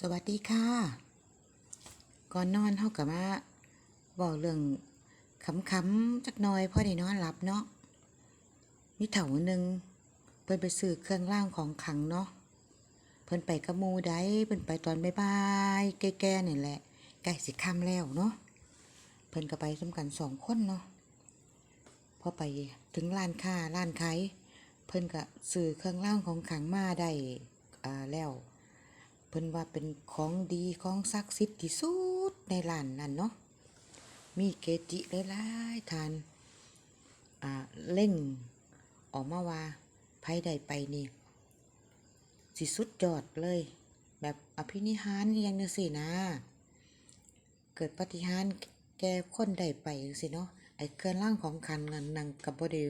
สวัสดีค่ะ ก่อนนอนเฮากับมาบอกเรื่องขำๆจักน่อยพ่อได้นอนหลับเนาะมีเถาหนึ่งเพิ่นไปซื้อเครื่องรางของขังเนาะเพิ่นไปกับหมู่ใดเพิ่นไปตอนบ่ายๆแก่ๆนี่แหละใกล้สิค่ำแล้วเนาะเพิ่นก็ไปสำกันสองคนเนาะพอไปถึงร้านค้าร้านขายเพิ่นก็ซื้อเครื่องรางของขังมาได้อ่าแล้ว พิ่นว่าเป็นของดีของศักดิ์สิทธิ์ที่สุดในร้านนั้นเนาะมีเกจิหลายๆทานอ่าเล่งออกมาว่าไผใดไปนี่สิสุดยอดเลย แบบอภินิหารอย่างจังซี่นะ เกิดปฏิหารแก่คนใดไปจังซี่เนาะไอ้เครื่องร่างของขันนั้นนังก็บ่ได้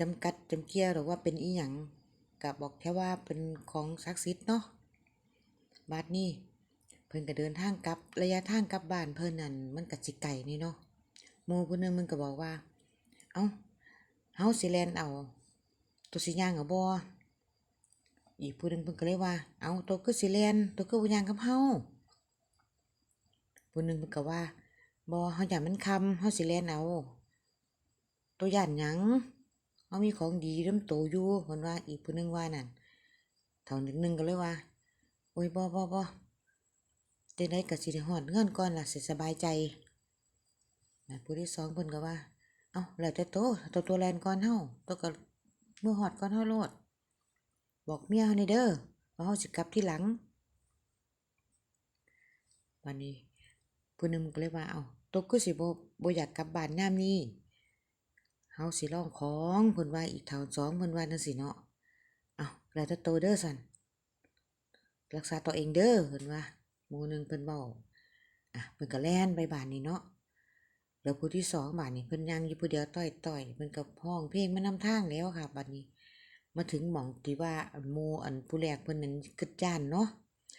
จำกัดจำเกียหรือว่าเป็นอีหยังก็บอกแค่ว่าเป็นของศักดิ์สิทธิ์เนาะ บาดนี้เพิ่นก็เดินทางกลับระยะทางกลับบ้านเพิ่นนั่นมันก็สิไกลนี่เนาะหมู่ผู้หนึงมันก็บอกว่า เอ้าเฮาสิแลนเอาตัวสิย่างเอาบ่อีกผู้หนึงเพิ่นก็เลยว่า เอ้าตัวคือสิแลนตัวคือบ่ย่างกับเฮาผู้หนึงเพิ่นก็ว่าบ่เฮาอย่านมันค่ำเฮาสิแลนเอาตัวย่านหยังเฮามีของดีนำโตอยู่เพิ่นว่าอีกผู้หนึงว่านั่นเท่านึงนึงก็เลยว่า โอ้ยบ่บ่บ่จังได๋ก็สิได้ฮอดเงินก่อนล่ะสิสบายใจนะผู้ที่สองเพิ่นก็ว่า เอ้าแล้วแต่โตตัวตัวแลนก่อนเฮาตัวก็เมื่อฮอดก่อนเฮาโลด บอกเมียเฮานี่เด้อว่าเฮาสิกลับที่หลังวันนี้ผู้นึงก็เลยว่า เอ้าตัวคือสิบ่บ่อยากกลับบ้านยามนี้เฮาสิลองของเพิ่นว่าอีกเท่าสองเพิ่นว่าจังซี่เนาะเอ้าแล้วแต่โตเด้อซั่น รักษาตัวเองเด้อเพิ่นว่าหมู่หนึงเพิ่นเว้าอะเพิ่นก็แล่นไปบ้านนี้เนาะแล้วผู้ที่สองบ้านนี้เพิ่นยังอยู่ผู้เดียวต้อยๆเพิ่นก็ห้องเพลงมานำทางแล้วค่ะบัดนี้ มาถึงหม่องที่ว่าอันหมู่อันผู้แรกเพิ่นนั้นกึดจ้านเนาะ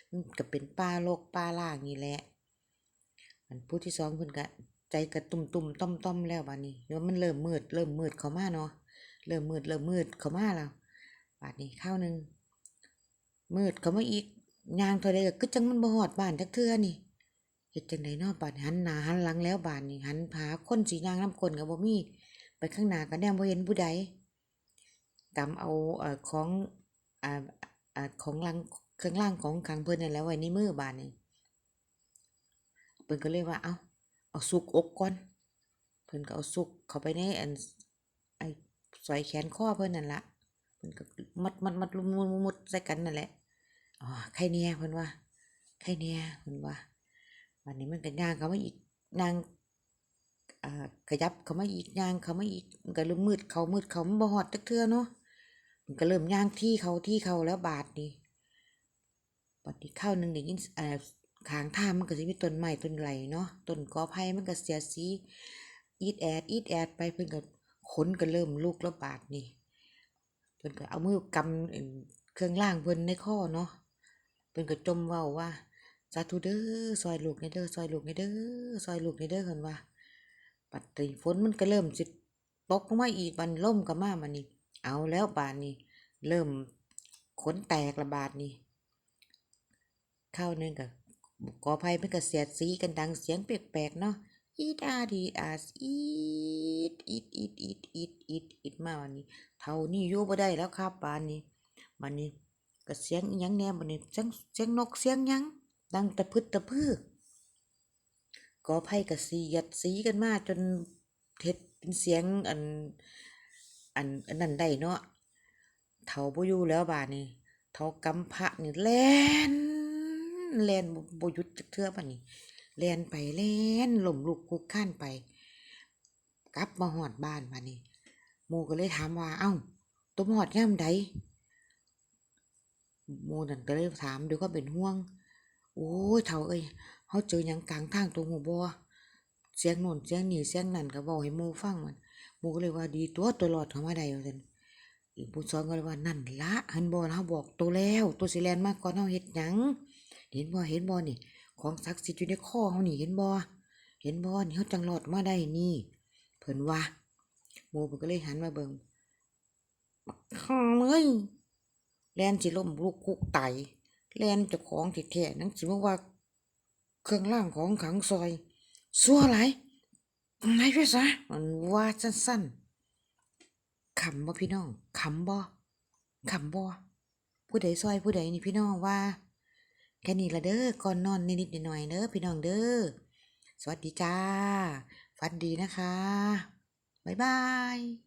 มันก็เป็นป่าโรกป่าล่างนี่แหละอันผู้ที่สองเพิ่นก็ใจกระตุ่มๆต้อมๆแล้วบัดนี้เดี๋ยวมันเริ่มมืดเริ่มมืดเข้ามาเนาะเริ่มมืดเริ่มมืดเข้ามาแล้วบัดนี้ข้าวหนึ่ง มืดก็มาอีกยางเท่าใดก็คือจังมันบ่ฮอดบ้านจักเทื่อนี่เฮ็ดจังไดเนาะบาดนี้หันหน้าหันหลังแล้วบาดนี้หันหาคนสิย่างนำคนก็บ่มี ไปข้างหน้าก็แนมบ่เห็นผู้ใดกำเอาเอ่อของอ่าอ่าของรางเครื่องรางของขังเพิ่นนั่นแล้วไว้ในมือบาดนี้เพิ่นก็เลยว่า เอ้าเอาสุกอกก่อน เพิ่นก็เอาสุกเข้าไปในอันไอ้สอยแขนคอเพิ่นนั่นล่ะ เพิ่นก็มัดมัดมัดลุมมุดมุดใส่กันนั่นแหละอ๋อใครเนี่ยเพิ่นว่าใครเนี่ยเพิ่นว่าวันนี้มันก็ย่างเขามาอีกย่างอ่าขยับเขามาอีกย่างเขามาอีกมันก็เริ่มมืดเขามืดเขามันบ่ฮอดจักเทื่อเนาะมันก็เริ่มย่างที่เขาที่เขาแล้วบาดนี้บัดนี้ข้าวนึงได้ยินเอ่อข้างท่ามันก็สิมีต้นไม้ต้นไหลเนาะต้นกอไผ่มันก็เสียสีอีดแอดอีดแอดไปเพิ่นก็ขนก็เริ่มลุกแล้วบาดนี้เพิ่นก็เอามือกำเครื่องล่างเพิ่นในคอเนาะเพิ่นก็จมเว้าว่าสาธุเด้อซอยลูกในเด้อซอยลูกในเด้อซอยลูกในเด้อเพิ่นว่าปัดนี้ฝนมันก็เริ่มสิตกลงมาอีกบันลมก็มาบัดนี้เอาแล้วบาดนี้เริ่มขนแตกละบาดนี้ข้าวหนึงก็กอไผ่มันก็เสียดสีกันดังเสียงแปลกๆเนาะ อีดอาดีอาสอีดอีดอีดอีดอีดอีดอีดมาวันนี้ เท่านี้อยู่บ่ได้แล้วครับปานนี้บัดนี้ก็เสียงยังแหน่บัดนี้เสียงเสียงนกเสียงยังดังตะพึดตะพือกอไผ่ก็เสียัดสีกันมาจนเฮ็ดเป็นเสียงอันอันอันนั้นได้เนาะเท่าบ่อยู่แล้วบาดนี้เท่ากำพระนี่แล่นแล่นบ่บ่หยุดจักเทื่อบัดนี้ แล่นไปแล่นล้มลุกคุกคลานไป กลับมาฮอดบ้านบัดนี้หมู่ก็เลยถามว่า เอ้าตัวมาฮอดยามใดหมู่นั่นก็เลยถามด้วยควาเป็นห่วง โอ้ยเฒ่าเอ้ยเฮาเจอหยังกลางทางตัวหูบ่เสียงโน่นเสียงนี่เสียงนั่นก็เว้าให้หมู่ฟังมันหมู่ก็เลยว่าดีตัวตัวรอดเขามาได้ว่าซั่นอีกผู้สองก็เลยว่านั่นละหันบ่เฮาบอกตัวแล้ว ตัวสิแลนมาก่อนเฮาเฮ็ดหยัง เห็นบ่เห็นบ่นี่ ของศักดิ์สิทธิ์อยู่ในคอเฮานี่เห็นบ่เห็นบ่นี่เฮาจังรอดมาได้นี่ เพิ่นว่าหมู่เพิ่นก็เลยหันมาเบิ่งบักห่าเอ้ยแลนสิล้มลูกคุกไตแลนเจ้าของแท้ๆนังสิมาว่าเครื่องรางของขังซอยซัวหลายไหนไปซะมันว่าสั้นๆขำบ่พี่น้องขำบ่ขำบ่ผู้ใดซอยผู้ใดนี่พี่น้องว่า แค่นี้ละเด้อก่อนนอนนิดๆหน่อยๆเด้อพี่น้องเด้อสวัสดีจ้าฝันดีนะคะ บ๊ายบาย